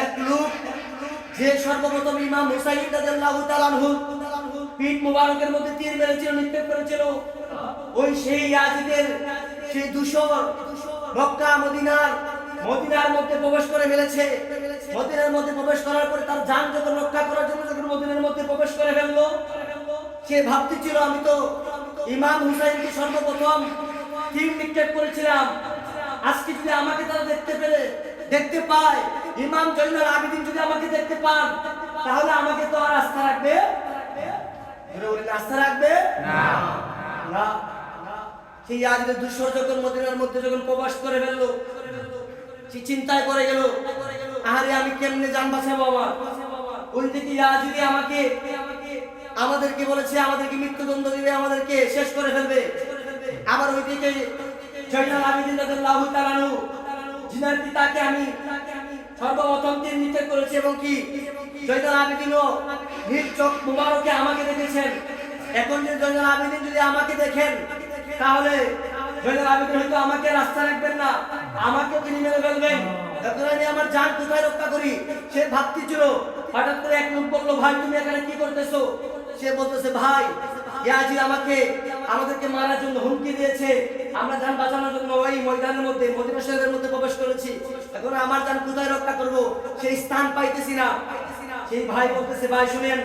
এক লোক, যে সর্বপ্রথম ইমাম হুসাইন রাদিয়াল্লাহু তাআলা আনহু পিঠ মুবারকের মধ্যে তীর মেরেছিল, নিক্ষেপ করেছিল। ওই সেই ইয়াজিদের, সেই দূষর মক্কা, মদিনার মদিনার মধ্যে প্রবেশ করে ফেলেছে। মদিনার মধ্যে প্রবেশ করার পরে তার যান যখন রক্ষা করার জন্য যখন মদিনার মধ্যে প্রবেশ করে ফেলল, সে ভাবতেছিল, আমি তো ইমাম হুসাইনকে সর্বপ্রথম তীর নিক্ষেপ করেছিলাম। আজকে যদি আমাকে তারা দেখতে পেলে দেখতে পায়। ইমাম জৈনুল আবেদিন যদি আমাকে দেখতে পান তাহলে আমাকে তো আর আস্থা রাখবে? আস্থা রাখবে? না। সেই আজকে যখন মদিনার মধ্যে যখন প্রবাস করে ফেলল সে চিন্তায় করে গেল আহারে আমি কেমনে জান বাঁচাবো আমার ওই থেকে ইয়াজিদি আমাকে আমাদেরকে বলেছে আমাদেরকে মৃত্যুদণ্ড দিবে আমাদেরকে শেষ করে ফেলবে। আবার ওই দিকে জয়নাল আবেদিন রাদিয়াল্লাহু তাআলা জিনার পিতাকে আমি সর্বপ্রথম নিক্ষেপ করেছি এবং কি? জয়নাল আবেদিনও নিজ চোখ মুবারকে আমাকে দেখেছেন। এখন যদি জয়নাল আবেদিন যদি আমাকে দেখেন, তাহলে জয়নাল আবেদিন হয়তো আমাকে রাস্তা রাখবেন না আমাকে তিনি মেরে ফেলবেন। আমি আমার জান কোথায় রক্ষা করি, সে ভাবতেছিল, হঠাৎ করে এক লোক বলল, ভাই, তুমি এখানে কি করতেছো? সে বলতেছে, ভাই ইয়াজি আমাকে, আমাদেরকে মারার জন্য হুমকি দিয়েছে। আমরা জান বাঁচানোর জন্য ওই ময়দানের মধ্যে, মদিনা মধ্যে এখন আমার জান কোথায় রক্ষা করব? সেই স্থান পাইতেছি না। সেই ভাই বলতেছে ভাই শুনেন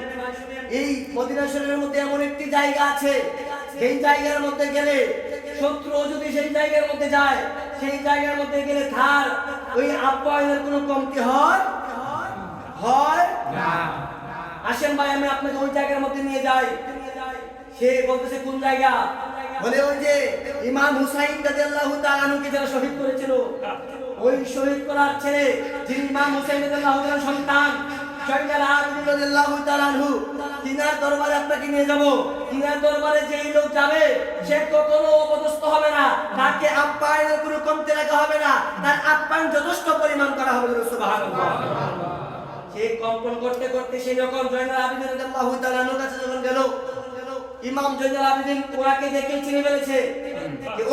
এই মদিনা শহরের মধ্যে এমন একটি জায়গা আছে। সেই জায়গার মধ্যে গেলে শত্রু যদি সেই জায়গার মধ্যে যায় সেই জায়গার মধ্যে গেলে তার ওই আপ্যায়নের কোনো কমতি হয়? হয়? আসেন ভাই আমি আপনাকে ওই জায়গার মধ্যে নিয়ে যাই। সে বলতেছে কোন জায়গা? বলে ওই যে ইমাম হুসাইন রাদিয়াল্লাহু তাআলা আনহুকে যারা শহীদ করেছিল ওই শহীদ করার ছেলে যিনি ইমাম রাদিয়াল্লাহু সন্তান তিনার দরবারে আপনাকে নিয়ে যাব। তিনার দরবারে যেই লোক যাবে, সে কখনো অপদস্থ হবে না। তাকে আপ্যায়নের কোনো কমতি রাখা হবে না। তার আপ্যায়ন যথেষ্ট পরিমাণ করা হবে সে কম্পন করতে করতে সেই যখন জয়নাল আবেদিন রাদিয়াল্লাহু তাআলার কাছে যখন গেল, ইমাম জয়নাল আবেদিন ওনাকে দেখে চিনে ফেলেছে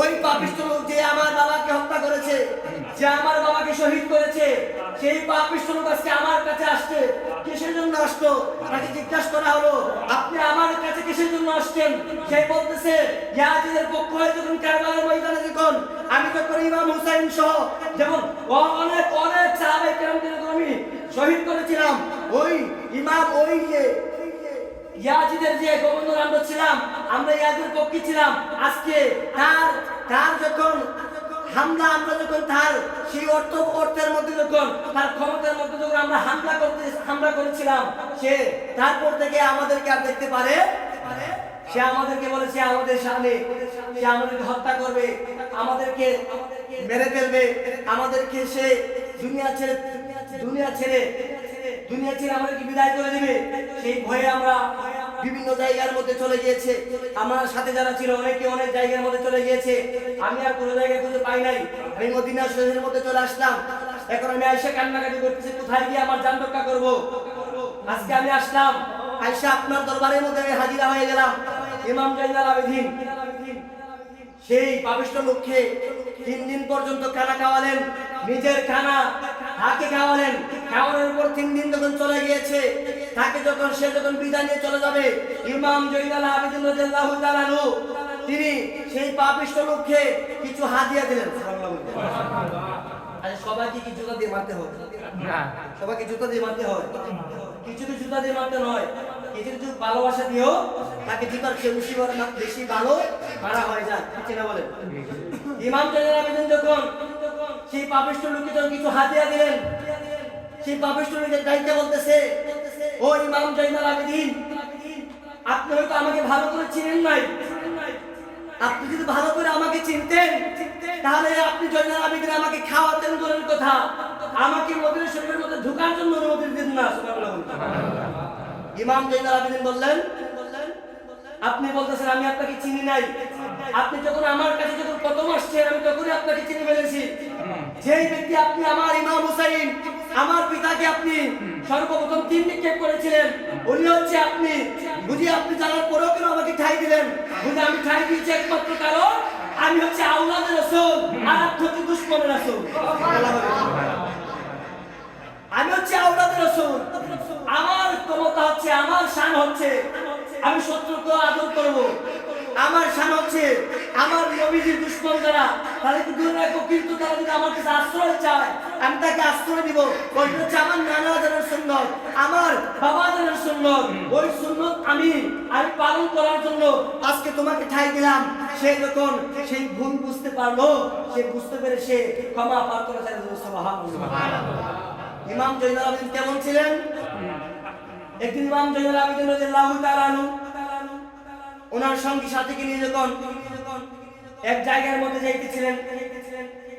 ওই পাপিষ্ঠ লোক যে আমার বাবাকে হত্যা করেছে, যে আমার বাবাকে শহীদ করেছে, সেই পাপিষ্ঠ লোক আজকে আমার কাছে আসছে। কিসের জন্য আসতো? তাকে জিজ্ঞাসা করা হলো, আপনি আমার কাছে কিসের জন্য আসছেন? সে বলতেছে, ইয়াজিদের পক্ষ হয়ে যখন কারবালার ময়দানে যখন আমি যখন ইমাম হুসাইন সহ যেমন অনেক অনেক সাহাবায়ে কেরামকে আমি শহীদ করেছিলাম, ওই ইমাম ওই যে ইয়াজিদের যে গভর্নর আমরা ছিলাম, আমরা ইয়াজিদের পক্ষে ছিলাম, আজকে তার তার যখন হামলা, আমরা যখন তার সেই অর্থ, অর্থের মধ্যে যখন, তার ক্ষমতার মধ্যে যখন আমরা হামলা করতে, হামলা করেছিলাম, সে তারপর থেকে আমাদেরকে আর দেখতে পারে সে আমাদেরকে বলেছে আমাদের সামনে, সে আমাদেরকে হত্যা করবে, আমাদেরকে মেরে ফেলবে, আমাদেরকে সে দুনিয়া ছেড়ে দুনিয়া ছেড়ে দুনিয়া ছেড়ে আমাদেরকে বিদায় করে দিবে? সেই ভয়ে আমরা বিভিন্ন জায়গার মধ্যে চলে গিয়েছে। আমার সাথে যারা ছিল, অনেকে অনেক জায়গার মধ্যে চলে গিয়েছে। আমি আর কোনো জায়গায় খুঁজে পাই নাই। আমি মদিনা শহরের মধ্যে চলে আসলাম। এখন আমি আইসা কান্নাকাটি করতেছি, কোথায় গিয়ে আমার জান রক্ষা করব? আজকে আমি আসলাম। আইসা আপনার দরবারের মধ্যে আমি হাজিরা হয়ে গেলাম। ইমাম জাইনাল আবেদিন। সেই পাবিষ্ট লক্ষ্যে তিন দিন পর্যন্ত খানা খাওয়ালেন নিজের খানা তাকে খাওয়ালেন। খাওয়ানোর পর তিন দিন যখন চলে গিয়েছে তাকে যখন সে যখন বিদায় নিয়ে চলে যাবে ইমাম জয়নাল আবেদিন রাদিয়াল্লাহু তাআলা তিনি সেই পাপিষ্ট লক্ষ্যে কিছু হাদিয়া দিলেন। আচ্ছা সবাইকে কি জুতা দিয়ে মারতে হবে সবাইকে জুতা দিয়ে মারতে হয়? কিছু কিছু জুতা দিয়ে মারতে নয় কিছু ভালোবাসা দিয়েও তাকে জুতার চেয়ে বেশি বেশি ভালো ইমাম যখন সেই পাপিষ্ট যখন কিছু হাতিয়া দিলেন। সেই পাপিষ্ট লোকের দায়িত্ব বলতেছে, ও ইমাম জয়নাল আবেদিন, আপনি হয়তো আমাকে ভালো করে চিনেন নাই। আপনি যদি ভালো করে আমাকে চিনতেন, তাহলে আপনি জয়নাল আবেদিন আমাকে খাওয়াতেন দূরের কথা। আমাকে মদিনা শরীফের মধ্যে ঢোকার জন্য অনুমতি দিন না। সুবহানাল্লাহ ইমাম জয়নাল আবেদিন বললেন, আপনি বলতেছেন, আমি আপনাকে চিনি নাই। আপনি যখন আমার কাছে যখন প্রথম আসছেন, আমি তখনই আপনাকে চিনি ফেলেছি। যেই ব্যক্তি আপনি, আমার ইমাম হুসাইন, আমার পিতাকে আপনি সর্বপ্রথম তিন নিক্ষেপ করেছিলেন। উনি হচ্ছে আপনি। বুঝি আপনি জানার পরেও কেন আমাকে ঠাই দিলেন? বুঝি আমি ঠাই দিয়েছি একমাত্র কারণ আমি হচ্ছে আউলাদের রসুল আর আপনি হচ্ছে দুশ্মনের রসুল। আমি হচ্ছে রাসূল। আমার ক্ষমতা হচ্ছে, আমার শান হচ্ছে। আমি শত্রুকে আদর করব। আমার শান হচ্ছে, আমার নবীজির দুশ্মন যারা, তাহলে কি দূরে রাখব কিন্তু তারা যদি আমার কাছে আশ্রয় চায়, আমি তাকে আশ্রয় দিব। ওইটা হচ্ছে আমার নানা আদারের সুন্নত, আমার বাবা আদারের সুন্নত। ওই সুন্নত আমি আমি পালন করার জন্য আজকে তোমাকে ঠাই দিলাম। সে যখন সেই ভুল বুঝতে পারল, সে বুঝতে পেরে সে ক্ষমা পার করে চাইল ইমাম জৈনুল আবেদিন কেমন ছিলেন? একদিন ইমাম জৈনুল আবেদিন রাদিয়াল্লাহু তাআলা ওনার সঙ্গী সাথীকে নিয়ে যখন এক জায়গার মধ্যে যাইতেছিলেন,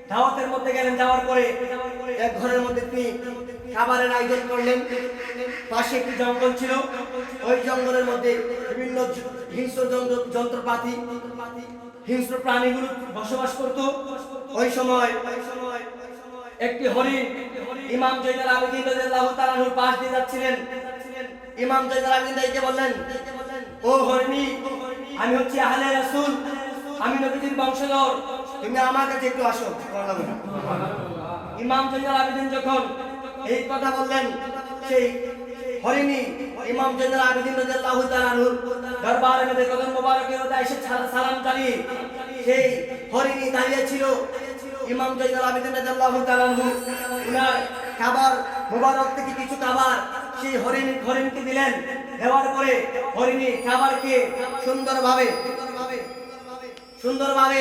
দাওয়াতের মধ্যে গেলেন, যাওয়ার পরে এক ঘরের মধ্যে তিনি খাবারের আয়োজন করলেন। পাশে একটি জঙ্গল ছিল। ওই জঙ্গলের মধ্যে বিভিন্ন হিংস্র যন্ত্র- যন্ত্রপাতি, হিংস্র প্রাণীগুলো বসবাস করত। ওই সময় একটি হরিণ ইমাম জৈনুল আবেদিন রাদিয়াল্লাহু তাআলা আনহুর পাশ দিয়ে যাচ্ছিলেন। ইমাম জৈনুল আবেদিন তাইকে বললেন, ও হরিণী, আমি হচ্ছি আহলে রাসূল, আমি নবীজির বংশধর। তুমি আমার কাছে একটু আসো ইমাম জৈনুল আবেদিন যখন এই কথা বললেন, সেই হরিণী ইমাম জৈনুল আবেদিন রাদিয়াল্লাহু তাআলা আনহুর দরবারে মধ্যে কদম মোবারকের মধ্যে এসে সালা- সালাম জানিয়ে সেই হরিণী দাঁড়িয়ে ছিল। ইমাম জয়দুল আবেদিন উনার খাবার মোবারক থেকে কিছু খাবার সেই হরিণ, হরিণকে দিলেন। দেওয়ার পরে হরিণী খাবার খেয়ে সুন্দরভাবে সুন্দরভাবে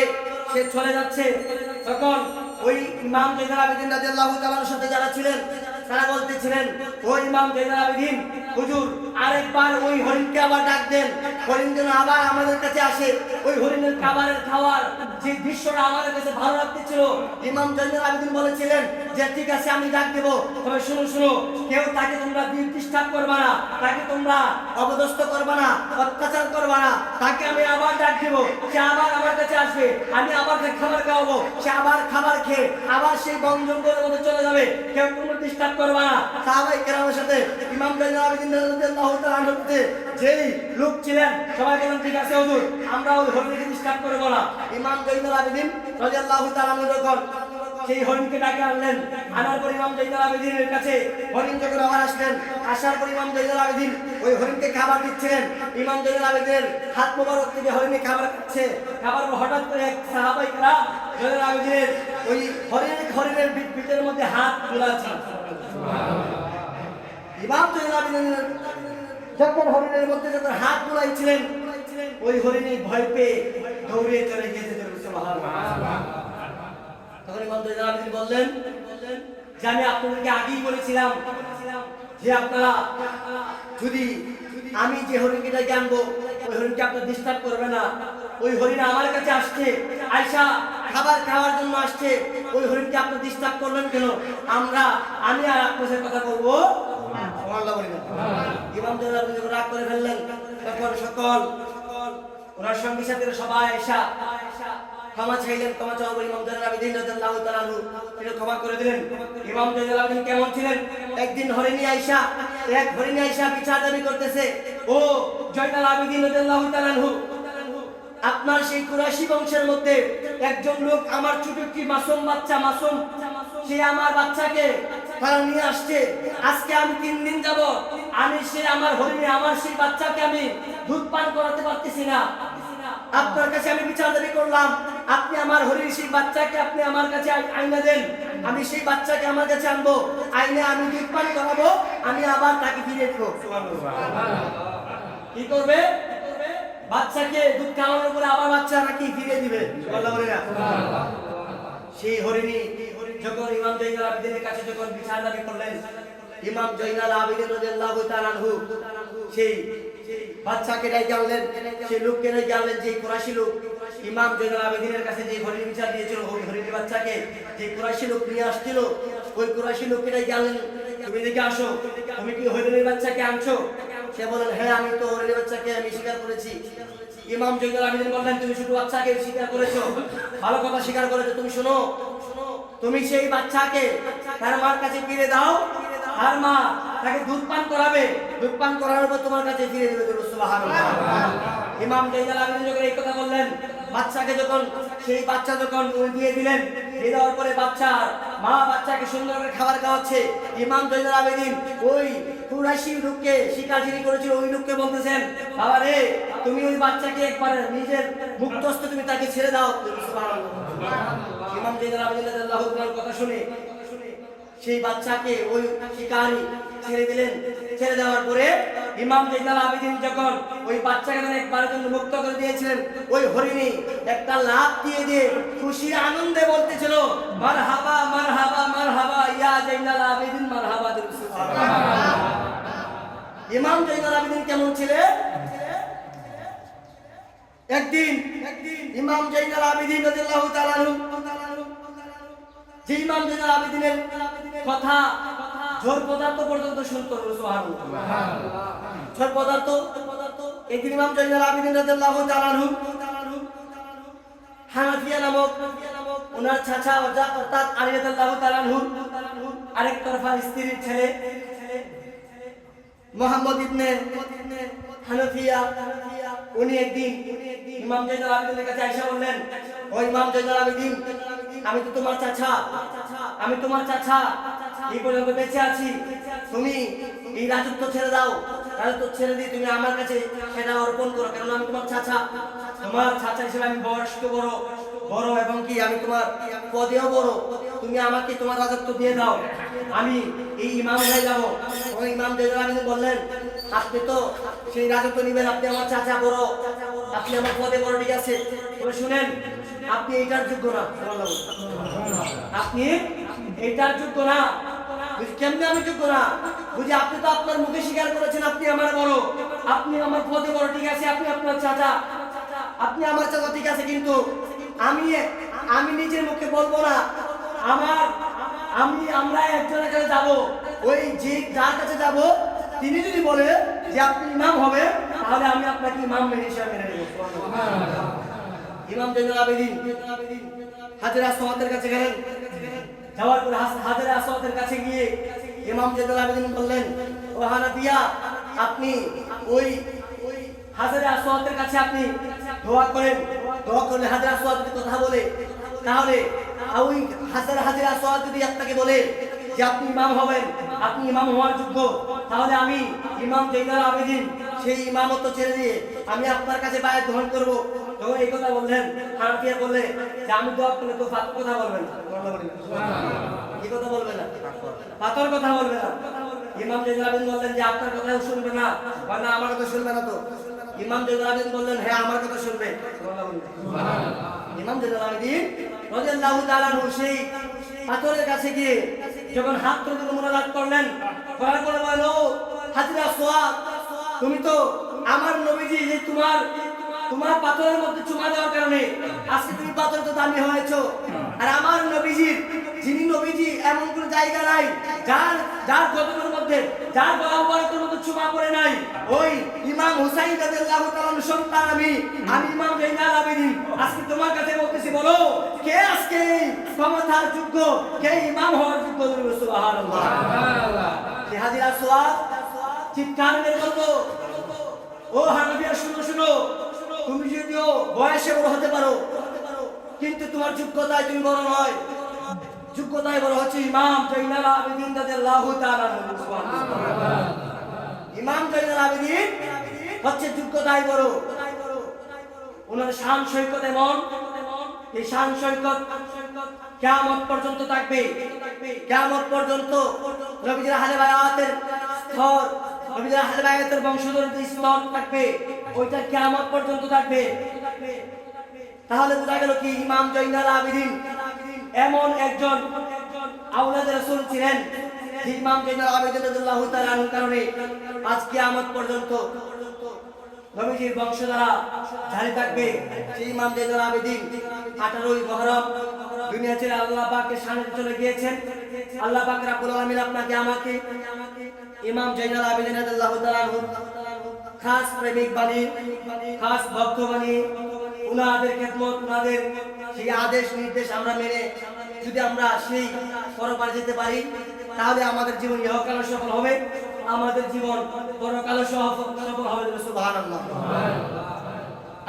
সে চলে যাচ্ছে। তখন ওই ইমাম জয়দুল আবেদিন তাআলার সাথে যারা ছিলেন তারা বলতেছিলেন ওই ইমাম জৈনুল আবেদিন, হুজুর, আরেকবার ওই হরিণকে আবার ডাক দেন। হরিণ যেন আবার আমাদের কাছে আসে। ওই হরিণের খাবারের খাওয়ার যে দৃশ্যটা আমাদের কাছে ভালো লাগতেছিল, ইমাম জৈনুল আবেদিন বলেছিলেন যে ঠিক আছে, আমি ডাক দেব। তবে শুনো শুনো, কেউ তাকে তোমরা ডিস্টার্ব করবা না, তাকে তোমরা অবদস্ত করবা না, অত্যাচার করবা না। তাকে আমি আবার ডাক দেব, সে আবার আমার কাছে আসবে, আমি আবার তাকে খাবার খাওয়াবো, সে আবার খাবার খেয়ে আবার সেই বন জঙ্গলের মধ্যে চলে যাবে। কেউ কোনো ডিস্টার্ব করবা না। সাহাবাই কেরামের সাথে ইমাম রাদিয়াল্লাহু যেই লোক ছিলেন, সবাই বলেন ঠিক আছে, হুজুর আমরা ওই হরিণকে ডিস্টার্ব করব না। ইমাম জৈনুল আবেদিন রাদিয়াল্লাহু তাআলা আনহু যখন সেই হরিণকে ডাকে আনলেন। আনার পর ইমাম জৈনুল আবেদিনের কাছে হরিণ যখন আবার আসলেন, আসার পর ইমাম জৈনুল আবেদিন, ওই হরিণকে খাবার দিচ্ছিলেন। ইমাম জৈনুল আবেদিনের হাত মোবারক থেকে হরিণে খাবার খাচ্ছে। খাবার হঠাৎ করে এক সাহাবাই কারাম জৈনুল আবেদিনের ওই হরিণের হরিণের পিঠের মধ্যে হাত তুলাছে ইমাম জৈনুল আবেদিনের যখন হরিণের মধ্যে যখন হাত বুলাইছিলেন ওই হরিণী ভয় পেয়ে দৌড়ে চলে গিয়েছে সুবহানাল্লাহ তখন ইমাম বললেন, যে আমি আপনাদেরকে আগেই বলেছিলাম যে আপনারা যদি আমি যে হরিণকে ডেকে আনব ওই হরিণকে আপনার ডিস্টার্ব করবে না। ওই হরিণ আমার কাছে আসছে আয়সা খাবার খাওয়ার জন্য আসছে, ওই হরিণকে আপনি ডিস্টার্ব করলেন কেন? আমরা, আমি আর আপনার কথা বলব। রাগ করে ফেললেন, তখন সকল ওনার সঙ্গী সাথীরা সবাই আয়সা ক্ষমা চাইলেন, ক্ষমা চাওয়া বলে ইমাম জয়নুল আবেদিন রাদিয়াল্লাহু তাআলা তিনি ক্ষমা করে দিলেন। ইমাম জয়নুল আবেদিন কেমন ছিলেন? একদিন হরিণী আয়েশা, এক হরিণী আয়েশা বিচার দাবি করতেছে, ও জয়নুল আবেদিন রাদিয়াল্লাহু তাআলা আপনার সেই কুরাশি বংশের মধ্যে একজন লোক আমার ছোট একটি মাসুম বাচ্চা, মাসুম, সে আমার বাচ্চাকে তারা নিয়ে আসছে। আজকে আমি তিন দিন যাব আমি সে আমার হরিণে, আমার সেই বাচ্চাকে আমি দুধ পান করাতে পারতেছি না। আপনার কাছে আমি বিচার দাবি করলাম আপনি আমার হরিণ, সেই বাচ্চাকে আপনি আমার কাছে আই- আইনা দেন। আমি সেই বাচ্চাকে আমার কাছে আনব। আইনে আমি দুধ পান করাবো আমি আবার তাকে ফিরে দিব। কি করবে? বাচ্চাকে দুধ খাওয়ানোর পরে আবার বাচ্চা নাকি ফিরে দিবে। সেই হরিণী যখন ইমাম জয়নাল আবেদিনের কাছে যখন বিচার দাবি করলেন, ইমাম জয়নাল আবেদিন রাদিয়াল্লাহু তাআলা সেই বাচ্চাকে ডাইকে আনলেন সেই লোককে ডাইকে আনলেন যে কুরাশি লোক। ইমাম জয়নাল আবেদিনের কাছে যে হরিণ বিচার দিয়েছিল, ওই হরিণী বাচ্চাকে যে কুরাশি লোক নিয়ে আসছিল, ওই কুরাশি লোককে ডাইকে আনলেন তুমি দেখে আসো, তুমি কি হরিণীর বাচ্চাকে আনছো? সে বলেন হ্যাঁ আমি তো হরিণীর বাচ্চাকে আমি স্বীকার করেছি। ইমাম জয়নুল আবেদিন বললেন, তুমি শুধু বাচ্চাকে স্বীকার করেছ। ভালো কথা স্বীকার করেছ। তুমি শোনো, তুমি সেই বাচ্চাকে তার মার কাছে ফিরে দাও আর মা তাকে দুধ পান করাবে দুধ পান করানোর পর তোমার কাছে ফিরে দেবে ইমাম আবেদিন যখন এই কথা বললেন বাচ্চাকে যখন সেই বাচ্চা যখন দিয়ে দিলেন দিয়ে দেওয়ার পরে বাচ্চা মা বাচ্চাকে সুন্দর করে খাবার খাওয়াচ্ছে। ইমাম আবেদিন ওই কুরাইশি লোককে শিকার যিনি করেছিল ওই লোককে বলতেছেন বাবা রে তুমি ওই বাচ্চাকে একবার নিজের মুক্তস্থ তুমি তাকে ছেড়ে দাও। ইমাম জয়নুল আবেদিন কথা শুনে সেই বাচ্চাকে ওই শিকারী ছেড়ে দিলেন। ছেড়ে দেওয়ার পরে ইমাম জৈনাল আবেদিন যখন ওই বাচ্চাকে একবারের জন্য মুক্ত করে দিয়েছিলেন, ওই হরিণী একটা লাভ দিয়ে দিয়ে খুশি আনন্দে বলতেছিল মার হাবা মার হাবা মার হাবা ইয়া জৈনাল আবেদিন মার হাবা ইমাম জৈনাল আবেদিন কেমন ছিলেন একদিন একদিন ইমাম জৈনাল আবেদিন রাদিয়াল্লাহু তাআলা যে ইমাম জৈনুল আবেদিনের কথা ঝড় পদার্থ পর্যন্ত শুনতো ঝড় পদার্থ একদিন ইমাম জৈনুল আবেদিন রাদিয়াল্লাহু তাআলা হানাফিয়া নামক ওনার চাচা অর্থাৎ আলী রাদিয়াল্লাহু তাআলা আরেক তরফা স্ত্রীর ছেলে, মোহাম্মদ ইবনে হানাফিয়া, উনি একদিন ইমাম জৈনুল আবেদিনের কাছে আয়েশা বললেন, ও ইমাম জৈনুল আবেদিন আমি তো তোমার চাচা। আমি তোমার চাচা। এই পর্যন্ত বেঁচে আছি। তুমি এই রাজত্ব ছেড়ে দাও। রাজত্ব ছেড়ে দিয়ে তুমি আমার কাছে সেটা অর্পণ করো। কারণ আমি তোমার চাচা। তোমার চাচা হিসেবে আমি বয়স্ক বড়। বড় এবং কি আমি তোমার পদেও বড়। তুমি আমাকে তোমার রাজত্ব দিয়ে দাও। আমি এই ইমাম হয়ে যাব। ওই ইমাম আবেদিন বললেন, আপনি তো সেই রাজত্ব নিবেন, আপনি আমার চাচা বড়, আপনি আমার পদে বড় ঠিক আছে। শুনেন, আপনি এইটার যোগ্য না। আপনি এইটার যোগ্য না। কেমনে আমি যোগ্য না? বুঝি আপনি তো আপনার মুখে স্বীকার করেছেন, আপনি আমার বড়। আপনি আমার পদে বড় ঠিক আছে, আপনি আপনার চাচা। আপনি আমার চাচা ঠিক আছে, কিন্তু আমি আমি নিজের মুখে বলব না। আমার আমি, আমরা একজনের কাছে যাব। ওই যে যার কাছে যাব, তিনি যদি বলে যে আপনি ইমাম হবে, তাহলে আমি আপনাকে ইমাম মেনে হিসাবে মেনে নেব। ইমাম জৈনুল আবেদিন, হাজির আসওয়াতের কাছে গেলেন। যাওয়ার পরে হাজির আসওয়াতের কাছে গিয়ে ইমাম জৈনুল আবেদিন বললেন ও হানাফিয়া আপনি ওই হাজির আসওয়াতের কাছে আপনি দোয়া করেন দোয়া করলে হাজির আসওয়াত যদি কথা বলে তাহলে ওই হাজার হাজির আসওয়াত যদি আপনাকে বলে যে আপনি ইমাম হবেন আপনি ইমাম হওয়ার যোগ্য তাহলে আমি ইমাম জৈনুল আবেদিন সেই ইমামত্ব ছেড়ে দিয়ে আমি আপনার কাছে বায়াত গ্রহণ করব। তখন এই কথা বললেন হানাফিয়া বললে যে আমি দোয়া করলে তো কথা বলবেন কি কথা বলবে না। পাথর কথা বলবে না। ইমাম জৈনুল আবেদিন বললেন যে আপনার কথা শুনবে না বা না আমার কথা শুনবে না তো। ইমাম আবেদিন বললেন হ্যাঁ আমার কথা শুনবে। ইমাম আবেদিন সেই পাথরের কাছে গিয়ে যখন হাত তুলে করলেন করার পরে বলো হাজিরা তুমি তো আমার নবীজি, যে তোমার তোমার পাথরের মধ্যে চুমা দেওয়ার কারণে আজকে তুমি পাথর তো দামি হয়েছো। আর আমার নবীজির, যিনি নবীজি, এমন কোন জায়গা নাই, যার যার গতকের মধ্যে, যার মধ্যে চুমা পড়ে নাই। ওই ইমাম হুসাইন রাদিয়াল্লাহু তাআলা সন্তান আমি। আমি ইমাম আবেদিন আজকে তোমার কাছে বলতেছি বলো কে আজকে ক্ষমতার যোগ্য? কে ইমাম হওয়ার যোগ্য সুবহানাল্লাহ। কে হাজিরা সোয়াদ চিৎকার মেরে বলব। ও শুনো শুনো। তুমি যদিও বয়সে বড় হতে পারো কিন্তু তোমার যোগ্যতায় তুমি বড় নয়। যোগ্যতায় বড় হচ্ছে ইমাম জৈনাল আবেদিন রাদিয়াল্লাহু তাআলা। সুবহানাল্লাহ। ইমাম জৈনাল আবেদিন হচ্ছে যোগ্যতায় বড়। ওনার শান সৈকত এমন, এই শান সৈকত কেয়ামত পর্যন্ত থাকবে। কেয়ামত পর্যন্ত নবীদের হালে বায়াতের স্তর নবীদের হালে বায়াতের বংশধর স্তর থাকবে, ওইটা কেয়ামত পর্যন্ত থাকবে। তাহলে বোঝা গেল কি ইমাম জৈনাল আবিদিন এমন একজন আউলাদ রাসূল ছিলেন। ইমাম খাস প্রেমিক খাস উনাদের উনাদের আদেশ নির্দেশ আমরা মেনে যদি আমরা সেই পরপারে যেতে পারি তাহলে আমাদের জীবন ইহকাল সফল হবে। আমাদের জীবন পরকাল সফল হবে সুবহানাল্লাহ।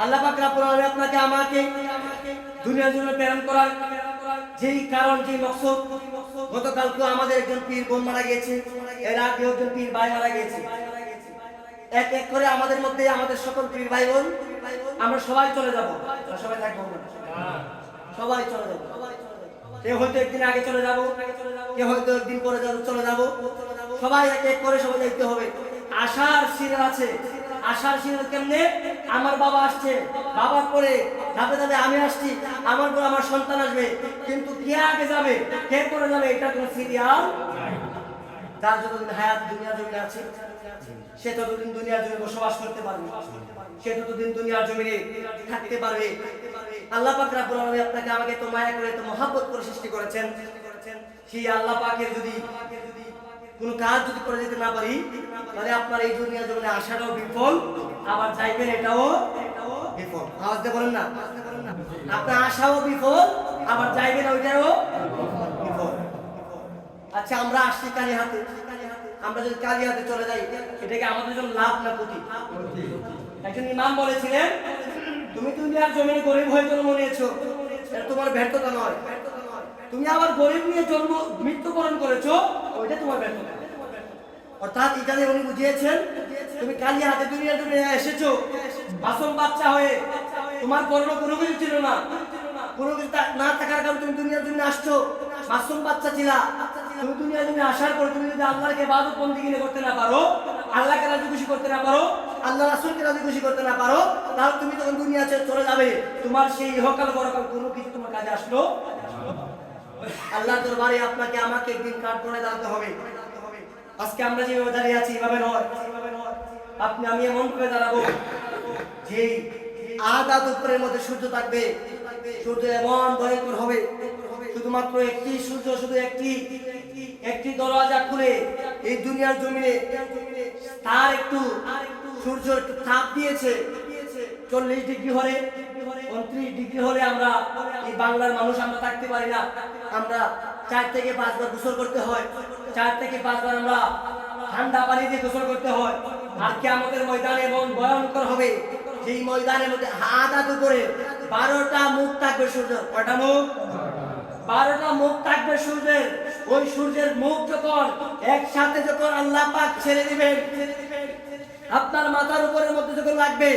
আল্লাহ পাক রাব্বুল আপনাকে, আমাকে, দুনিয়ার জন্য প্রেরণ করার যেই কারণ, যেই মকসদ গতকালকে আমাদের একজন পীর বোন মারা গিয়েছে। এর আগে একজন পীর ভাই মারা গিয়েছে। এক এক করে আমাদের মধ্যে আমাদের সকল পীর ভাই বোন, আমরা সবাই চলে যাব। সবাই থাকব সবাই চলে যাব। কেউ হয়তো একদিন আগে চলে যাব কেউ হয়তো একদিন পরে চলে যাব। সবাই এক এক করে সবাই দেখতে হবে। আশার সিরিয়াল আছে। আশার সিরিয়াল কেমনে? আমার বাবা আসছে। বাবার পরে ধাপে ধাপে আমি আসছি। আমার পরে আমার সন্তান আসবে। কিন্তু কে আগে যাবে? কে পরে যাবে? এটা কোনো সিরিয়াল যার যতদিন হায়াত দুনিয়া জমিনে আছে। সে ততদিন দুনিয়ার জমিনে বসবাস করতে পারবে সে ততদিন দুনিয়ার জমিনে থাকতে পারবে। আল্লাহ পাক রাব্বুল আলামিন আপনাকে আমাকে তো মায়া করে তো মহাব্বত করে সৃষ্টি করেছেন। সেই আল্লাহ পাকের যদি কোনো কাজ যদি করে যেতে না পারি, তাহলে আপনার এই দুনিয়া জমিনে আসাটাও বিফল, আবার যাইবেন এটাও বিফল। আওয়াজ দিয়ে বলেন না। আপনার আশাও বিফল, আবার যাইবেন ওইটাও বিফল। আচ্ছা আমরা আসছি কালী হাতে। আমরা যদি কালী হাতে চলে যাই এটা কি আমাদের জন্য লাভ না ক্ষতি? একজন ইমাম বলেছিলেন তুমি দুনিয়ার জমিনে গরিব হয়ে জন্ম নিয়েছো। এটা তোমার ব্যর্থতা নয়। তুমি আবার গরিব নিয়ে জন্ম মৃত্যুবরণ করেছ ওইটা তোমার ব্যর্থতা। অর্থাৎ এখানে উনি বুঝিয়েছেন তুমি কালী হাতে দুনিয়ার জন্য এসেছ মাসুম বাচ্চা হয়ে তোমার করোনা কোনো কিছু ছিল না। কোনো কিছু না থাকার কারণে তুমি দুনিয়ার জন্য আসছো। মাসুম বাচ্চা ছিলা। আপনাকে আমাকে একদিন কাঠ করে দাঁড়াতে হবে। আজকে আমরা যেভাবে দাঁড়িয়ে আছি, এভাবে নয়। আপনি, আমি এমন করে দাঁড়াবো যে আধা দুপুরের মধ্যে সূর্য থাকবে। সূর্য এমন ভয়ঙ্কর হবে, শুধুমাত্র একটি সূর্য, শুধু একটি একটি দরজা খুলে এই দুনিয়ার জমিনে তার একটু সূর্য একটু তাপ দিয়েছে। চল্লিশ ডিগ্রি হলে, উনত্রিশ ডিগ্রি হলে আমরা এই বাংলার মানুষ আমরা থাকতে পারি না। আমরা চার থেকে পাঁচবার গোসল করতে হয়। চার থেকে পাঁচবার আমরা ঠান্ডা পানি দিয়ে গোসল করতে হয়। আর কি আমাদের ময়দানে এমন ভয়ঙ্কর হবে, যেই ময়দানের মধ্যে হাত হাত করে বারোটা মুখ থাকবে সূর্য। কটা মুখ? বারোটা মুখ থাকবে সূর্যের। ওই সূর্যের মুখ যখন একসাথে যখন আল্লাহ পাক ছেড়ে দিবেন, আপনার মাথার উপরের মধ্যে যখন লাগবে,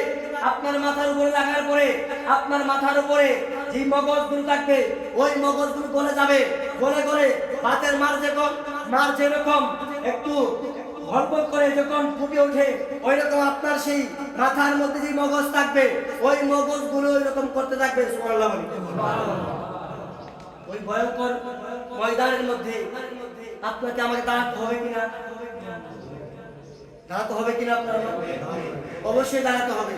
আপনার মাথার উপরে লাগার পরে, আপনার মাথার উপরে যে মগজগুলো থাকবে, ওই মগজগুলো গলে যাবে। গলে গলে ভাতের মার যখন মার যেরকম একটু ভরপর করে যখন ফুটে ওঠে ওই রকম আপনার সেই মাথার মধ্যে যে মগজ থাকবে, ওই মগজগুলো ওই রকম করতে থাকবে। সুবহানাল্লাহ। ওই ভয়ঙ্কর ময়দানের মধ্যে আপনাকে আমাকে দাঁড়াতে হবে কিনা? দাঁড়াতে হবে কিনা আপনার অবশ্যই দাঁড়াতে হবে।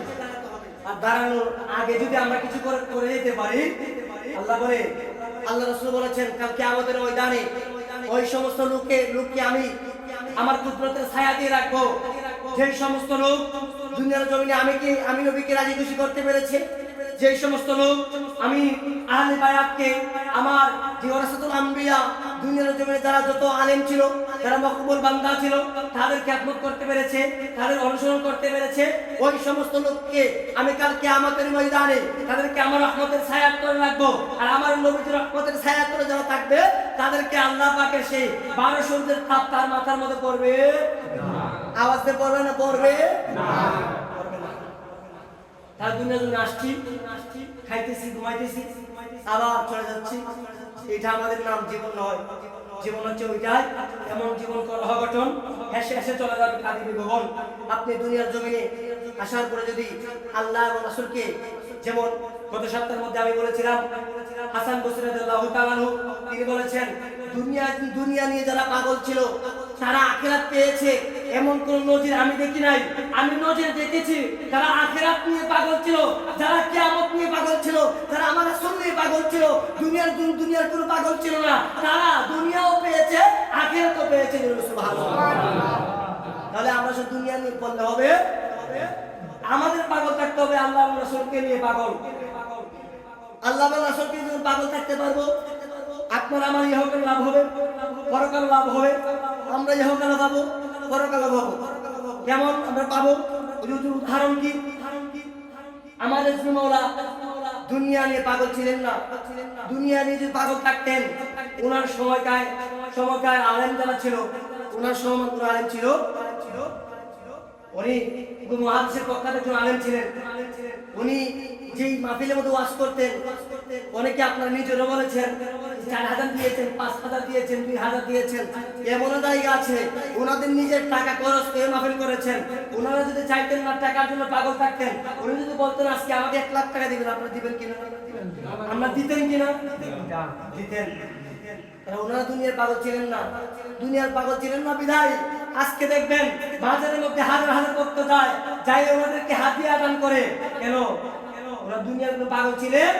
আর দাঁড়ানোর আগে যদি আমরা কিছু করে করে যেতে পারি, আল্লাহ বলে, আল্লাহ রসুল বলেছেন কালকে আমাদের ময়দানে ওই সমস্ত লোককে লোককে আমি আমার কুদরতের ছায়া দিয়ে রাখব। সেই সমস্ত লোক দুনিয়ার জমিনে আমি কি, আমি নবীকে রাজি খুশি করতে পেরেছি? যে সমস্ত লোক আমি আহলে বায়াতকে আমার যে ওরাসাতুল দুনিয়ার জমিনে যারা যত আলেম ছিল, যারা মকবুল বান্দা ছিল তাদের খ্যাতমত করতে পেরেছে, তাদের অনুসরণ করতে পেরেছে। ওই সমস্ত লোককে আমি কালকে আমাদের ময়দানে তাদেরকে আমার রহমতের ছায়া করে রাখব। আর আমার নবীর রহমতের ছায়া করে যারা থাকবে, তাদেরকে আল্লাহ পাকে সেই বারো সূর্যের তাপ তার মাথার মধ্যে পড়বে? আওয়াজ পড়বে না? পড়বে? না তার দুনিয়া জন্য আসছি, খাইতেছি, ঘুমাইতেছি, আবার চলে যাচ্ছি। এটা আমাদের নাম জীবন নয়। জীবন হচ্ছে ওইটাই, এমন জীবন অঘটন হেসে হেসে চলে যাবে কাদিবি ভবন আপনি দুনিয়ার জমিনে আসার পরে যদি আল্লাহ এবং রাসূলকে যেমন গত সপ্তাহের মধ্যে আমি বলেছিলাম, হাসান তাআলাহু তিনি বলেছেন দুনিয়া দুনিয়া নিয়ে যারা পাগল ছিল, তারা আখেরাত পেয়েছে? এমন কোন নজির আমি দেখি নাই। আমি নজির দেখেছি যারা আখেরাত নিয়ে পাগল ছিল, যারা কিয়ামত নিয়ে পাগল ছিল, যারা আমার রাসূল নিয়ে পাগল ছিল, দুনিয়ার দুন- দুনিয়ার কোনো পাগল ছিল না, তারা দুনিয়াও পেয়েছে, আখেরাতও পেয়েছে তাহলে আমরা শুধু দুনিয়া নিয়ে পড়লে হবে? আমাদের পাগল থাকতে হবে, আল্লাহ রাসূলকে নিয়ে পাগল। আল্লাহ রাসূলকে নিয়ে পাগল থাকতে পারব? আপনার আমার ইহকাল লাভ হবে? পরকাল লাভ হবে? আমরা ইহকাল পাবো? কেমন আমরা পাবো উদাহরণ কি? আমাদের মৌলা দুনিয়া নিয়ে পাগল ছিলেন না। দুনিয়া নিয়ে যদি পাগল থাকতেন, ওনার সময়কায় সময়কায় আলেম যারা ছিল, ওনার সময় কোনো আলেম ছিল? উনি মহাদেশের পক্ষাতে একজন আলেম ছিলেন। উনি যেই মাহফিলের মধ্যে করতেন, অনেকে নিজেরও বলেছেন ওনারা দুনিয়ার পাগল ছিলেন না। দুনিয়ার পাগল ছিলেন না, বিধায় আজকে দেখবেন বাজারের মধ্যে হাজার হাজার ভক্ত যায়, যাই ওনাদেরকে হাতিয়া দান করে। কেন? ওরা দুনিয়ার কোনো পাগল ছিলেন?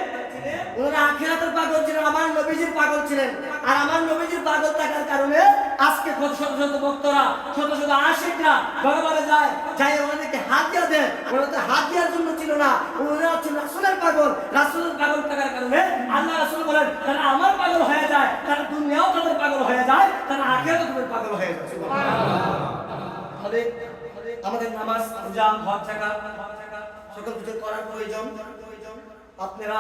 ওনারা আখিরাতের পাগল ছিলেন, আমার নবীজির পাগল ছিলেন। আর আমার নবীজির পাগল থাকার কারণে আজকে শত শত ভক্তরা, শত শত আশিকরা দরবারে যায় যাই ওনাদেরকে হাতিয়া দেয় ওনারা তো হাতিয়ার জন্য ছিল না, ওনারা হচ্ছে রাসুলের পাগল। রাসুলের পাগল থাকার কারণে আল্লাহ রাসুল বলেন, তারা আমার পাগল হয়ে যায়, তারা দুনিয়াও তাদের পাগল হয়ে যায়, তারা আখেরও তাদের পাগল হয়ে যায়। আমাদের নামাজ, রোজা, হজ থাকা আপনারা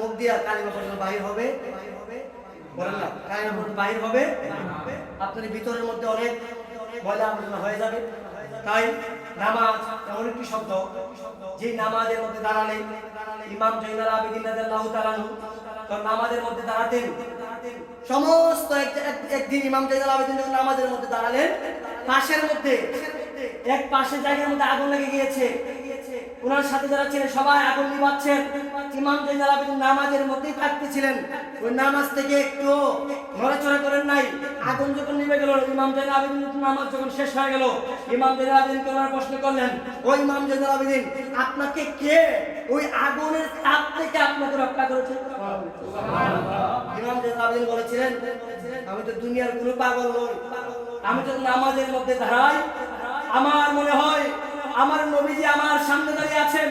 মুখ দিয়ে কালিমা পর্যন্ত বাহির হবে। বাহির হবে। আপনার ভিতরের মধ্যে অনেক ময়লা হয়ে যাবে। তাই নামাজ এমন একটি শব্দ? যে নামাজের মধ্যে দাঁড়ালে ইমাম জৈনাল কারণ নামাজের মধ্যে দাঁড়াতেন। সমস্ত এক- এক- একদিন ইমাম জৈনাল আবেদিন যখন নামাজের মধ্যে দাঁড়ালেন, পাশের মধ্যে, এক পাশের জায়গার মধ্যে আগুন লেগে গিয়েছে। ওনার সাথে যারা ছিলেন সবাই আগুন নিবাচ্ছেন। ইমাম আবেদিন নামাজের মধ্যেই থাকতেছিলেন ওই নামাজ থেকে একটু নড়াচড়া করেন নাই। আগুন যখন নিভে গেল ইমাম আবেদিন নামাজ যখন শেষ হয়ে গেল ইমাম জৈনাল আবেদিনকে ওনারা প্রশ্ন করলেন ওই ইমাম জৈনাল আবেদিন আপনাকে কে ওই আগুনের তাপ থেকে আপনাকে রক্ষা করেছে? ইমাম জৈনাল আবেদিন বলেছিলেন আমি তো দুনিয়ার কোনো পাগল নই। আমি তো নামাজের মধ্যে দাঁড়াই আমার মনে হয় আমার নবীজি আমার সামনে দাঁড়িয়ে আছেন,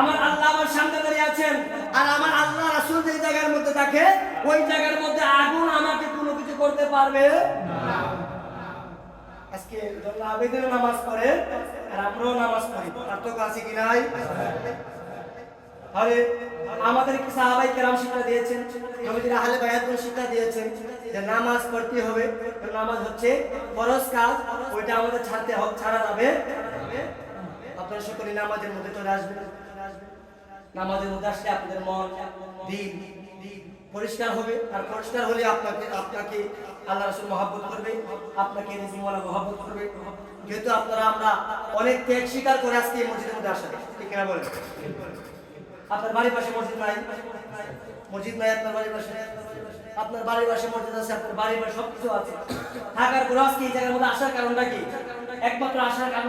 আমার আল্লাহ আমার সামনে দাঁড়িয়ে আছেন, আর আমার আল্লাহ রাসূল যে জায়গার মধ্যে থাকে, ওই জায়গার মধ্যে আগুন আমাকে কোনো কিছু করতে পারবে? আজকে যখন আবেদন নামাজ পড়ে, আর আমরাও নামাজ পড়ি। পার্থক্য আছে কি নাই? তাহলে আমাদেরকে সাহাবাই কেরাম শিক্ষা দিয়েছেন? নবীজির আহলে বায়াত শিক্ষা দিয়েছেন যে নামাজ পড়তে হবে। নামাজ হচ্ছে ফরজ কাজ, ওইটা আমাদের ছাড়তে হবে ছাড়া যাবে। আপনারা সকলে নামাজের মধ্যে চলে আসবেন। নামাজের মধ্যে আসলে আপনাদের মন, দিন পরিষ্কার হবে। আর পরিষ্কার হলে আপনাকে আপনাকে আল্লাহ রাসূল মহব্বত করবে, আপনাকে মহব্বত করবে। যেহেতু আপনারা আমরা অনেক ত্যাগ স্বীকার করে মসজিদের মধ্যে ঠিক না বলেন? আপনার বাড়ির পাশে মসজিদ নাই? মসজিদ নাই আপনার বাড়ির পাশে? আপনার বাড়ির পাশে মসজিদ আছে, আপনার বাড়ির পাশে সবকিছু আছে। থাকার পর আজকে এই জায়গার মধ্যে আসার কারণটা কি? একমাত্র আসার কারণ